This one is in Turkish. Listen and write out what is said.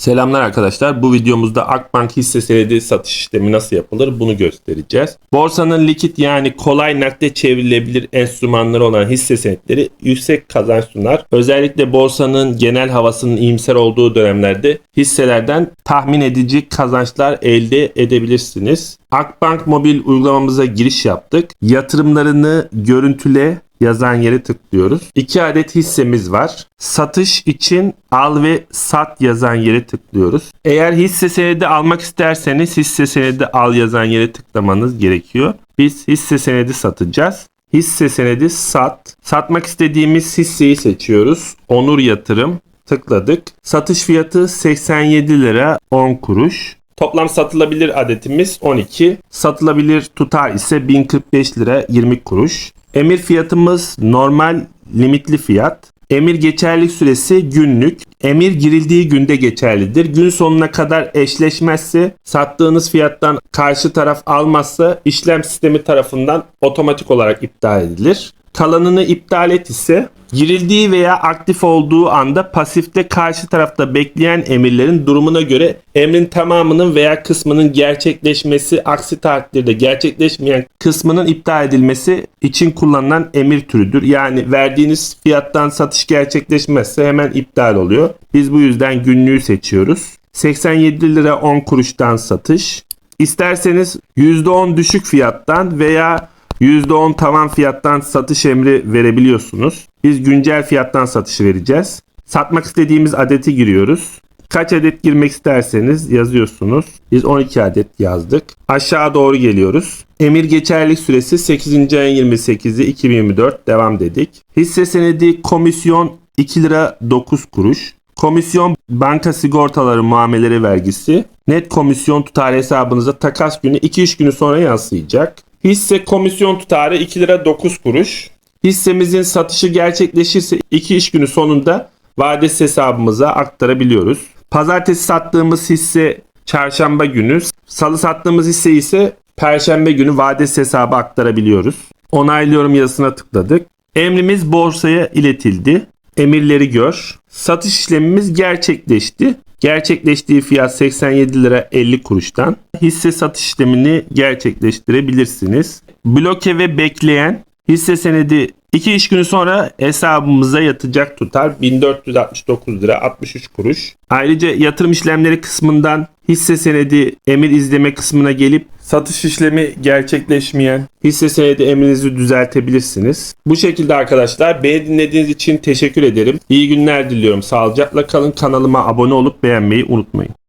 Selamlar arkadaşlar. Bu videomuzda Akbank hisse senedi satış işlemi nasıl yapılır bunu göstereceğiz. Borsanın likit yani kolay nakde çevrilebilir enstrümanları olan hisse senetleri yüksek kazanç sunar. Özellikle borsanın genel havasının iyimser olduğu dönemlerde hisselerden tahmin edici kazançlar elde edebilirsiniz. Akbank mobil uygulamamıza giriş yaptık. Yatırımlarını görüntüle yazan yere tıklıyoruz. 2 adet hissemiz var. Satış için al ve sat yazan yere tıklıyoruz. Eğer hisse senedi almak isterseniz hisse senedi al yazan yere tıklamanız gerekiyor. Biz hisse senedi satacağız. Hisse senedi sat. Satmak istediğimiz hisseyi seçiyoruz. Onur yatırım. Tıkladık. Satış fiyatı 87 lira 10 kuruş. Toplam satılabilir adetimiz 12. Satılabilir tutar ise 1045 lira 20 kuruş. Emir fiyatımız normal limitli fiyat. Emir geçerlilik süresi günlük. Emir girildiği günde geçerlidir. Gün sonuna kadar eşleşmezse sattığınız fiyattan karşı taraf almazsa işlem sistemi tarafından otomatik olarak iptal edilir. Kalanını iptal et ise girildiği veya aktif olduğu anda pasifte karşı tarafta bekleyen emirlerin durumuna göre emrin tamamının veya kısmının gerçekleşmesi aksi takdirde gerçekleşmeyen kısmının iptal edilmesi için kullanılan emir türüdür. Yani verdiğiniz fiyattan satış gerçekleşmezse hemen iptal oluyor. Biz bu yüzden günlüğü seçiyoruz. 87 lira 10 kuruştan satış. İsterseniz %10 düşük fiyattan veya %10 tavan fiyattan satış emri verebiliyorsunuz. Biz güncel fiyattan satışı vereceğiz. Satmak istediğimiz adeti giriyoruz. Kaç adet girmek isterseniz yazıyorsunuz. Biz 12 adet yazdık. Aşağı doğru geliyoruz. Emir geçerlilik süresi 8. ayın 28'i 2024 devam dedik. Hisse senedi komisyon 2 lira 9 kuruş. Komisyon banka sigortaları muameleri vergisi net komisyon tutarı hesabınıza takas günü 2-3 günü sonra yansıyacak. Hisse komisyon tutarı 2 lira 9 kuruş. Hissemizin satışı gerçekleşirse 2 iş günü sonunda vadesi hesabımıza aktarabiliyoruz. Pazartesi sattığımız hisse çarşamba günü, salı sattığımız hisse ise perşembe günü vadesi hesabı aktarabiliyoruz. Onaylıyorum yazısına tıkladık. Emrimiz borsaya iletildi. Emirleri gör. Satış işlemimiz gerçekleşti. Gerçekleştiği fiyat 87 lira 50 kuruştan. Hisse satış işlemini gerçekleştirebilirsiniz. Bloke ve bekleyen hisse senedi 2 iş günü sonra hesabımıza yatacak tutar 1469 lira 63 kuruş. Ayrıca yatırım işlemleri kısmından hisse senedi emir izleme kısmına gelip satış işlemi gerçekleşmeyen hisse senedi emrinizi düzeltebilirsiniz. Bu şekilde arkadaşlar beni dinlediğiniz için teşekkür ederim. İyi günler diliyorum. Sağlıcakla kalın. Kanalıma abone olup beğenmeyi unutmayın.